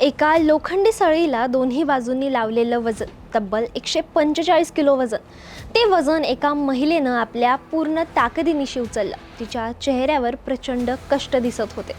एका लोखंडी सळीला दोन्ही बाजूंनी लावलेलं वजन तब्बल एकशे पंचेचाळीस किलो वजन. ते वजन एका महिलेनं आपल्या पूर्ण ताकदीनिशी उचललं. तिच्या चेहऱ्यावर प्रचंड कष्ट दिसत होते.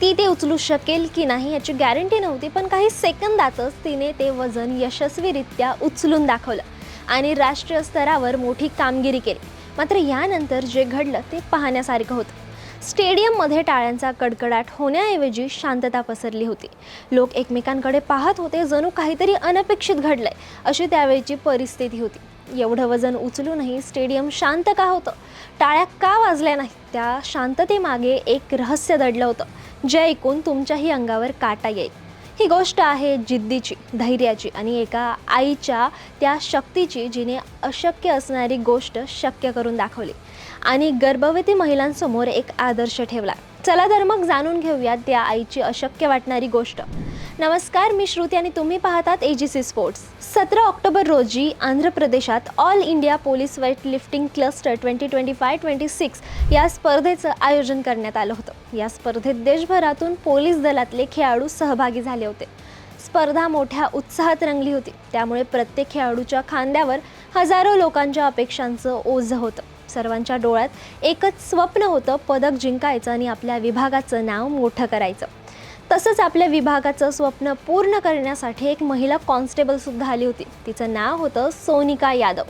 ती ते उचलू शकेल की नाही याची गॅरंटी नव्हती पण काही सेकंदातच तिने ते वजन यशस्वीरित्या उचलून दाखवलं आणि राष्ट्रीय स्तरावर मोठी कामगिरी केली. मात्र यानंतर जे घडलं ते पाहण्यासारखं होतं. स्टेडियममध्ये टाळ्यांचा कडकडाट होण्याऐवजी शांतता पसरली होती. लोक एकमेकांकडे पाहत होते जणू काहीतरी अनपेक्षित घडलंय अशी त्यावेळची परिस्थिती होती. एवढं वजन उचलूनही स्टेडियम शांत का होतं? टाळ्या का वाजल्या नाहीत? त्या शांततेमागे एक रहस्य दडलं होतं. जे ऐकून तुमच्याही अंगावर काटा येईल. ही गोष्ट आहे जिद्दीची धैर्याची आणि एका आईच्या त्या शक्तीची जिने अशक्य असणारी गोष्ट शक्य करून दाखवली. आणि गर्भवती महिलांसमोर एक आदर्श ठेवला. चला तर मग जाणून घेऊयात त्या आईची अशक्य वाटणारी गोष्ट. नमस्कार मी श्रुती आणि तुम्ही पाहतात ए जी सी स्पोर्ट्स सतरा ऑक्टोबर रोजी आंध्र प्रदेशात all India police weight lifting cluster twenty twenty five twenty six या स्पर्धेचं आयोजन करण्यात आलं होतं. या स्पर्धेत देशभरातून पोलीस दलातले खेळाडू सहभागी झाले होते. स्पर्धा मोठ्या उत्साहात रंगली होती. त्यामुळे प्रत्येक खेळाडूच्या खांद्यावर हजारो लोकांच्या अपेक्षांचं ओझं होतं. सर्वांच्या डोळ्यात एकच स्वप्न होतं पदक जिंकायचं आणि आपल्या विभागाचं नाव मोठं करायचं. तसंच आपल्या विभागाचं स्वप्न पूर्ण करण्यासाठी एक महिला कॉन्स्टेबलसुद्धा आली होती. तिचं नाव होतं सोनिका यादव.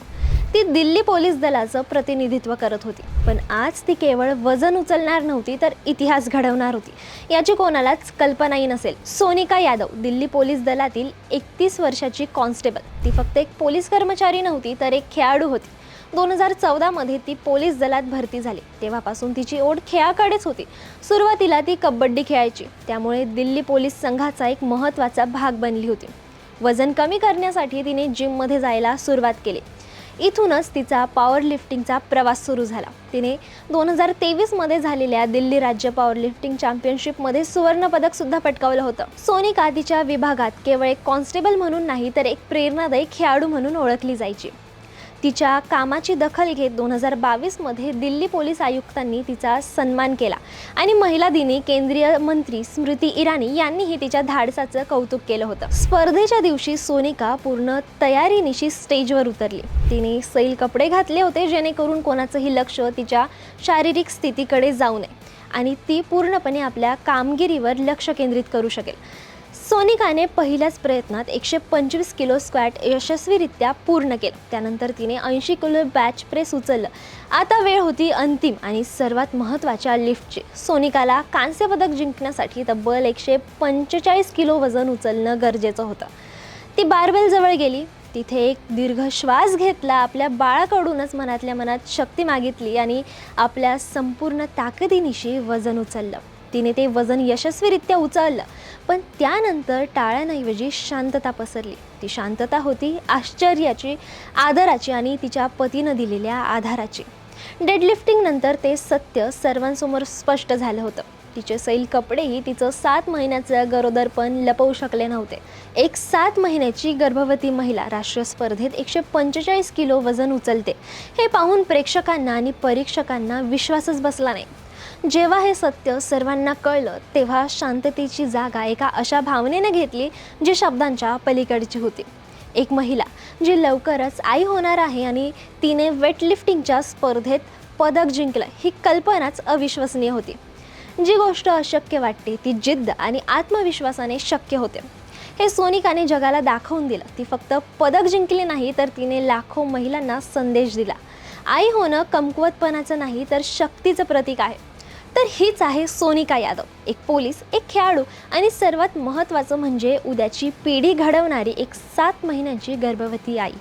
ती दिल्ली पोलीस दलाचं प्रतिनिधित्व करत होती. पण आज ती केवळ वजन उचलणार नव्हती तर इतिहास घडवणार होती. याची कोणालाच कल्पनाही नसेल. सोनिका यादव दिल्ली पोलीस दलातील एकतीस वर्षाची कॉन्स्टेबल. ती फक्त एक पोलीस कर्मचारी नव्हती तर एक खेळाडू होती. दोन हजार चौदामध्ये ती पोलीस दलात भरती झाली. तेव्हापासून तिची ओढ खेळाकडेच होती. सुरुवातीला ती कबड्डी खेळायची. त्यामुळे दिल्ली पोलीस संघाचा एक महत्त्वाचा भाग बनली होती. वजन कमी करण्यासाठी तिने जिममध्ये जायला सुरुवात केली. इथूनच तिचा पॉवर लिफ्टिंगचा प्रवास सुरू झाला. तिने दोन हजार तेवीसमध्ये झालेल्या दिल्ली राज्य पॉवर लिफ्टिंग चॅम्पियनशिपमध्ये सुवर्णपदकसुद्धा पटकावलं होतं. सोनिका तिच्या विभागात केवळ एक कॉन्स्टेबल म्हणून नाही तर एक प्रेरणादायी खेळाडू म्हणून ओळखली जायची. तिच्या कामाची दखल घेत दोन हजार बावीसमध्ये दिल्ली पोलीस आयुक्तांनी तिचा सन्मान केला. आणि महिला दिनी केंद्रीय मंत्री स्मृती इराणी यांनीही तिच्या धाडसाचं कौतुक केलं होतं. स्पर्धेच्या दिवशी सोनिका पूर्ण तयारीनिशी स्टेजवर उतरली. तिने सैल कपडे घातले होते जेणेकरून कोणाचंही लक्ष तिच्या शारीरिक स्थितीकडे जाऊ नये. आणि ती पूर्णपणे आपल्या कामगिरीवर लक्ष केंद्रित करू शकेल. सोनिकाने पहिल्याच प्रयत्नात एकशे पंचवीस किलो स्क्वॅट यशस्वीरित्या पूर्ण केलं. त्यानंतर तिने ऐंशी किलो बॅच प्रेस उचललं. आता वेळ होती अंतिम आणि सर्वात महत्त्वाच्या लिफ्टची. सोनिकाला कांस्य पदक जिंकण्यासाठी तब्बल एकशे पंचेचाळीस किलो वजन उचलणं गरजेचं होतं. ती बारबेलजवळ गेली. तिथे एक दीर्घ श्वास घेतला आपल्या बाळाकडूनच मनातल्या मनात शक्ती मागितली आणि आपल्या संपूर्ण ताकदीनिशी वजन उचललं. तिने ते वजन यशस्वीरित्या उचललं. पण त्यानंतर टाळ्यांऐवजी शांतता पसरली. ती शांतता होती आश्चर्याची आदराची आणि तिच्या पतीनं दिलेल्या आधाराची. डेडलिफ्टिंग नंतर ते सत्य सर्वांसमोर स्पष्ट झालं होतं. तिचे सैल कपडेही तिचं सात महिन्याचं गरोदरपण लपवू शकले नव्हते. एक सात महिन्याची गर्भवती महिला राष्ट्रीय स्पर्धेत एकशे पंचेचाळीस किलो वजन उचलते. हे पाहून प्रेक्षकांना आणि परीक्षकांना विश्वासच बसला नाही. जेव्हा हे सत्य सर्वांना कळलं तेव्हा शांततेची जागा एका अशा भावनेने घेतली जी शब्दांच्या पलीकडची होती. एक महिला जी लवकरच आई होणार आहे आणि तिने वेटलिफ्टिंगच्या स्पर्धेत पदक जिंकलं ही कल्पनाच अविश्वसनीय होती. जी गोष्ट अशक्य वाटते ती जिद्द आणि आत्मविश्वासाने शक्य होते. हे सोनिकाने जगाला दाखवून दिलं ती फक्त पदक जिंकली नाही तर तिने लाखो महिलांना संदेश दिला. आई होणं कमकुवतपणाचं नाही तर शक्तीचं प्रतीक आहे. तर हीच आहे सोनिका यादव. एक पोलीस एक खेळाडू आणि सर्वात महत्त्वाचं म्हणजे उद्याची पिढी घडवणारी एक सात महिन्यांची गर्भवती आई.